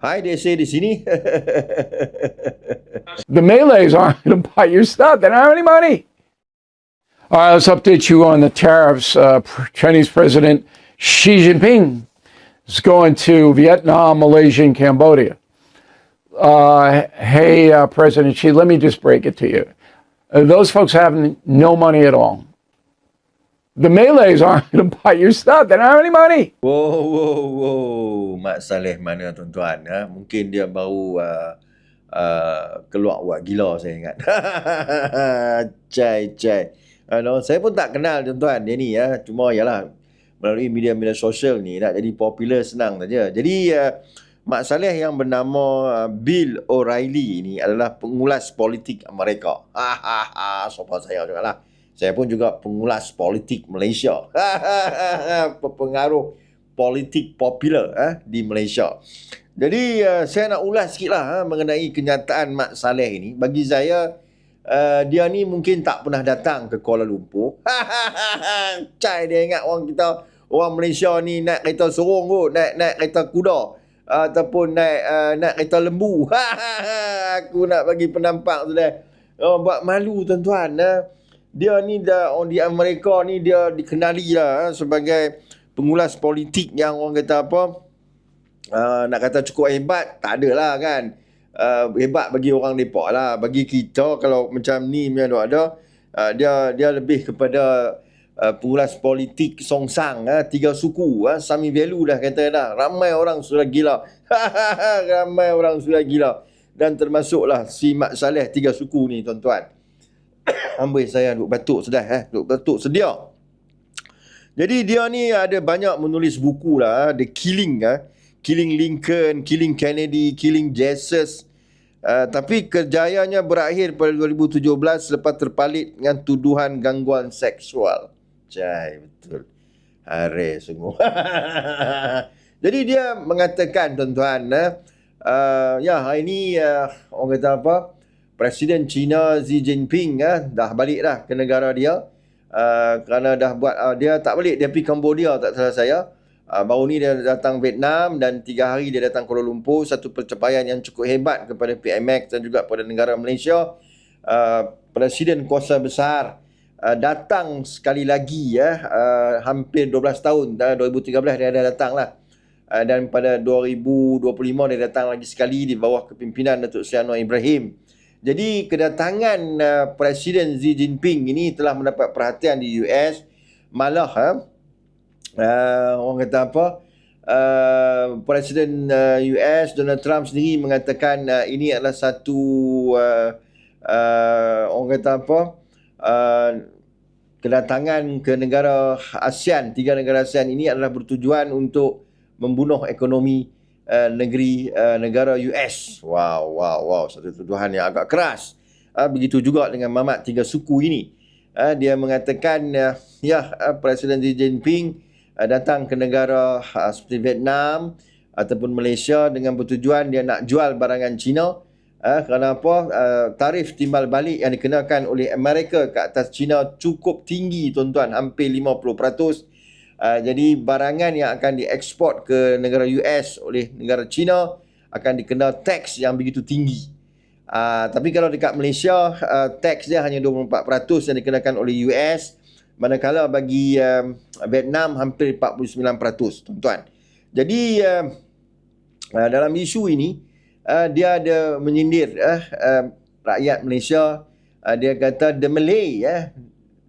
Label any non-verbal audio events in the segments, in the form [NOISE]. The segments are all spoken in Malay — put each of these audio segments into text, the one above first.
Hai, say di sini. The Malays [LAUGHS] aren't going to buy your stuff. They don't have any money. All right, let's update you on the tariffs. Uh, Chinese President Xi Jinping is going to Vietnam, Malaysia, and Cambodia. Uh, hey, uh, President Xi, let me just break it to you. Uh, those folks have no money at all. The Malays aren't going to buy your stuff. They don't have any money. Wow, wow, wow. Mak Saleh mana tuan-tuan? Ha? Mungkin dia baru uh, uh, keluar buat gila saya ingat. [LAUGHS] cai, cai. Ano, saya pun tak kenal tuan-tuan dia ni ya. Cuma yalah melalui media-media sosial ni nak jadi popular senang saja. Jadi uh, Mak Saleh yang bernama uh, Bill O'Reilly ni adalah pengulas politik Amerika. Ha ha ha, sopan saya juga lah. Saya pun juga pengulas politik Malaysia. [LAUGHS] Pengaruh politik popular eh, di Malaysia. Jadi uh, saya nak ulas sikit lah uh, mengenai kenyataan Mak Saleh ini. Bagi saya, uh, dia ni mungkin tak pernah datang ke Kuala Lumpur. [LAUGHS] Cai dia ingat orang kita, orang Malaysia ni naik kereta sorong kot, naik, naik kereta kuda. Uh, ataupun naik, uh, naik kereta lembu. [LAUGHS] Aku nak bagi penampak tu dah. Oh, buat malu tuan-tuan. Uh dia ni dah orang di Amerika ni dia dikenali lah eh, sebagai pengulas politik yang orang kata apa uh, nak kata cukup hebat tak ada lah kan. Uh, hebat bagi orang Nepal lah. Bagi kita kalau macam ni punya ada uh, dia dia lebih kepada uh, pengulas politik songsang uh, tiga suku uh, sami value dah kata dah ramai orang sudah gila. [LAUGHS] Ramai orang sudah gila. Dan termasuklah si Mak Saleh tiga suku ni tuan-tuan Ambil saya duk batuk sedih eh. Duk batuk sedia. Jadi dia ni ada banyak menulis buku lah. The Killing eh. Killing Lincoln, Killing Kennedy, Killing Jesus. Uh, tapi kerjayanya berakhir pada 2017 selepas terpalit dengan tuduhan gangguan seksual. Cai, betul. Hare sungguh. [LAUGHS] Jadi dia mengatakan tuan-tuan, uh, ya hari ni uh, orang kata apa? Presiden China Xi Jinping uh, dah balik dah ke negara dia. Uh, kerana dah buat uh, dia tak balik. Dia pergi Cambodia tak salah saya. Uh, baru ni dia datang Vietnam dan tiga hari dia datang Kuala Lumpur. Satu pencapaian yang cukup hebat kepada PMX dan juga kepada negara Malaysia. Uh, Presiden kuasa besar uh, datang sekali lagi ya uh, hampir 12 tahun. Dah 2013 dia dah datang lah. Uh, dan pada 2025 dia datang lagi sekali di bawah kepimpinan Datuk Seri Anwar Ibrahim jadi kedatangan uh, Presiden Xi Jinping ini telah mendapat perhatian di US. Malah ha, uh, orang kata apa? Uh, Presiden uh, US Donald Trump sendiri mengatakan uh, ini adalah satu uh, uh, orang kata apa? Uh, kedatangan ke negara ASEAN, tiga negara ASEAN ini adalah bertujuan untuk membunuh ekonomi uh, negeri uh, negara US. Wow, wow, wow, satu tuduhan yang agak keras. Uh, begitu juga dengan mamat tiga suku ini. Uh, dia mengatakan uh, ya uh, Presiden Xi Jinping uh, datang ke negara uh, seperti Vietnam ataupun Malaysia dengan bertujuan dia nak jual barangan Cina uh, kerana apa uh, tarif timbal balik yang dikenakan oleh Amerika ke atas Cina cukup tinggi tuan-tuan hampir 50% Uh, jadi barangan yang akan diekspor ke negara US oleh negara China akan dikenal teks yang begitu tinggi. Uh, tapi kalau dekat Malaysia, uh, teks dia hanya 24% yang dikenakan oleh US. Manakala bagi uh, Vietnam hampir 49%, tuan-tuan. Jadi uh, uh, dalam isu ini, uh, dia ada menyindir uh, uh, rakyat Malaysia. Uh, dia kata, the Malay uh,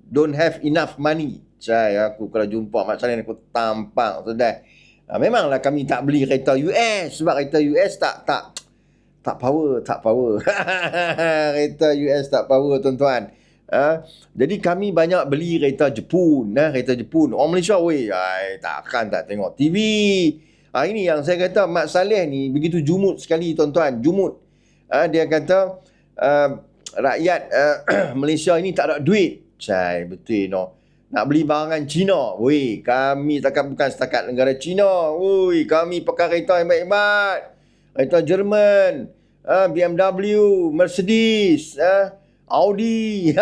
don't have enough money Cai aku kalau jumpa Mak Saleh aku tampang sudah. Ha, memanglah kami tak beli kereta US sebab kereta US tak tak tak power, tak power. [LAUGHS] kereta US tak power tuan-tuan. Ha? Jadi kami banyak beli kereta Jepun, nah, kereta Jepun. Orang Malaysia weh, ai takkan tak tengok TV. Ha, ini yang saya kata Mak Saleh ni begitu jumut sekali tuan-tuan, jumut. Ha, dia kata uh, rakyat uh, [CLEARS THROAT] Malaysia ini tak ada duit. Cai, betul no. Nak beli barangan Cina. Woi, kami takkan bukan setakat negara Cina. Woi, kami pakai kereta yang hebat-hebat. Kereta Jerman. Uh, BMW, Mercedes, uh, Audi,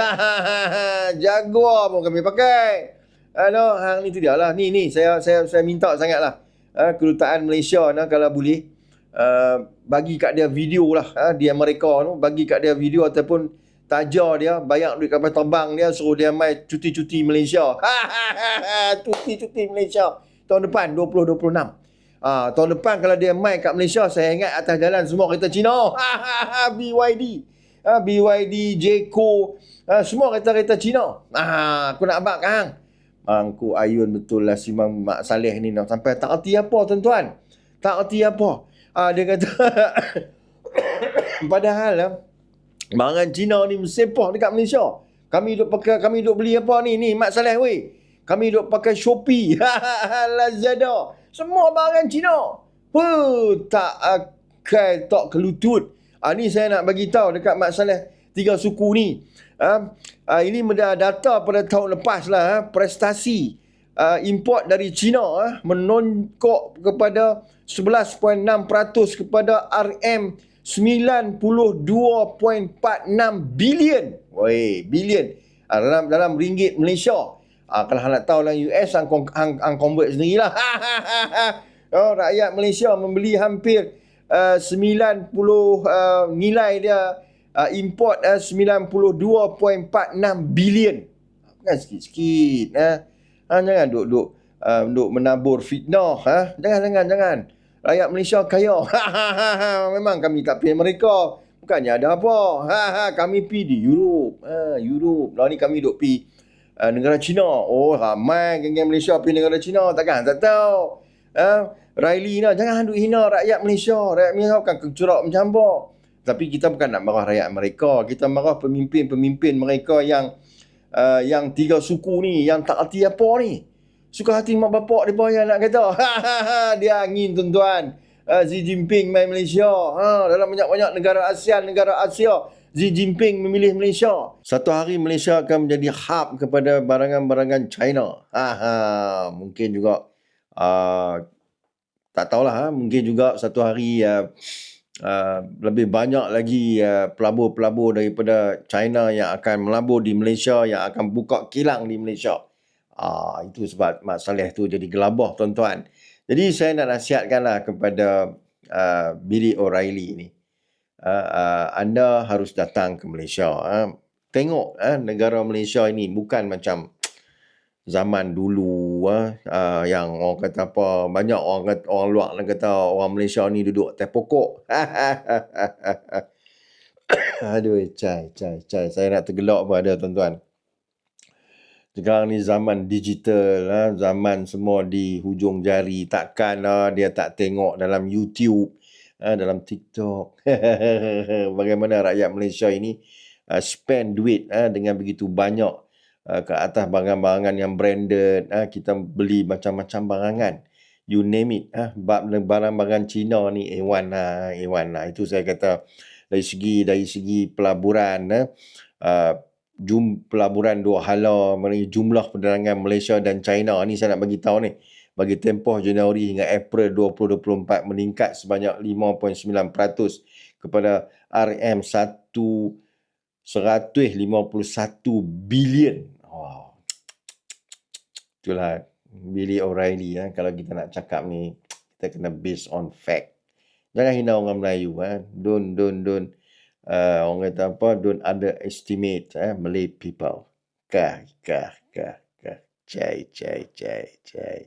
[LAUGHS] Jaguar pun kami pakai. Ano, hang ni tu dia lah. Ni ni saya saya saya minta sangatlah. Uh, kedutaan Malaysia nah kalau boleh uh, bagi kat dia video lah ha, di Amerika tu bagi kat dia video ataupun tajar dia bayar duit kapal terbang dia suruh dia mai cuti-cuti Malaysia cuti-cuti Malaysia tahun depan 2026 Ah, tahun depan kalau dia mai kat Malaysia saya ingat atas jalan semua kereta Cina. BYD. Ah, BYD, Jeko, ah, semua kereta-kereta Cina. Ah, aku nak abang kang. Mangku ayun betul lah si Mak Saleh ni nak sampai tak erti apa tuan-tuan. Tak erti apa. Ah, dia kata [COUGHS] [COUGHS] padahal ah, Barang Cina ni mesepah dekat Malaysia. Kami duk pakai kami duk beli apa ni ni Mak Saleh weh. Kami duk pakai Shopee, [LAUGHS] Lazada. Semua barang Cina. Huh, tak akai tak kelutut. Ah ni saya nak bagi tahu dekat Mak Saleh tiga suku ni. Ah, ah ini data pada tahun lepas lah ah, prestasi ah, import dari Cina ah, menongkok kepada 11.6% kepada RM 92.46 bilion. Woi, bilion. Ah, dalam dalam ringgit Malaysia. Ah, kalau nak tahu dalam US, hang, hang, hang convert sendirilah. [LAUGHS] oh, rakyat Malaysia membeli hampir uh, 90 uh, nilai dia uh, import uh, 92.46 bilion. Bukan sikit-sikit. Eh. Ha, jangan duk-duk uh, duk menabur fitnah. Ha? Jangan, jangan, jangan. Rakyat Malaysia kaya. [LAUGHS] Memang kami tak pergi mereka. Bukannya ada apa. Ha, ha, kami pergi di Europe. Ha, Europe. Lalu ni kami duk pergi uh, negara China. Oh, ramai geng-geng Malaysia pergi negara China. Takkan tak tahu. Uh, Riley ni, jangan duk hina rakyat Malaysia. Rakyat Malaysia bukan kecurak macam apa. Tapi kita bukan nak marah rakyat mereka. Kita marah pemimpin-pemimpin mereka yang uh, yang tiga suku ni, yang tak arti apa ni. Suka hati mak bapak dia bayar nak kata. [LAUGHS] dia angin tuan-tuan. Uh, Xi Jinping main Malaysia. Ha, dalam banyak-banyak negara ASEAN, negara Asia. Xi Jinping memilih Malaysia. Satu hari Malaysia akan menjadi hub kepada barangan-barangan China. Ha, ha, mungkin juga uh, tak tahulah. Ha, mungkin juga satu hari uh, uh, lebih banyak lagi uh, pelabur-pelabur daripada China yang akan melabur di Malaysia, yang akan buka kilang di Malaysia. Ah, itu sebab Mak Saleh tu jadi gelabah tuan-tuan. Jadi saya nak nasihatkanlah kepada uh, Billy O'Reilly ni uh, uh, anda harus datang ke Malaysia. Uh, tengok uh, negara Malaysia ini bukan macam zaman dulu uh, uh, yang orang kata apa banyak orang kata, orang luar nak kata orang Malaysia ni duduk atas pokok. [LAUGHS] Aduh, cai, cai, cai. Saya nak tergelak pun ada tuan-tuan. Sekarang ni zaman digital, ha? zaman semua di hujung jari. Takkanlah dia tak tengok dalam YouTube uh, dalam TikTok. [LAUGHS] Bagaimana rakyat Malaysia ini uh, spend duit uh, dengan begitu banyak uh, ke atas barang-barangan yang branded. Uh, kita beli macam-macam barangan. You name it. Uh, barang-barang Cina ni A1 lah. A1 lah. Itu saya kata dari segi dari segi pelaburan. Uh, uh, jum pelaburan dua hala jumlah penerangan Malaysia dan China ni saya nak bagi tahu ni bagi tempoh Januari hingga April 2024 meningkat sebanyak 5.9% kepada RM 1 151 bilion. Oh. Itulah Billy O'Reilly ya. Kalau kita nak cakap ni kita kena based on fact. Jangan hina orang Melayu eh. Don't don't don't uh, orang kata apa don't underestimate eh Malay people. Kah kah kah kah. Cai cai cai cai.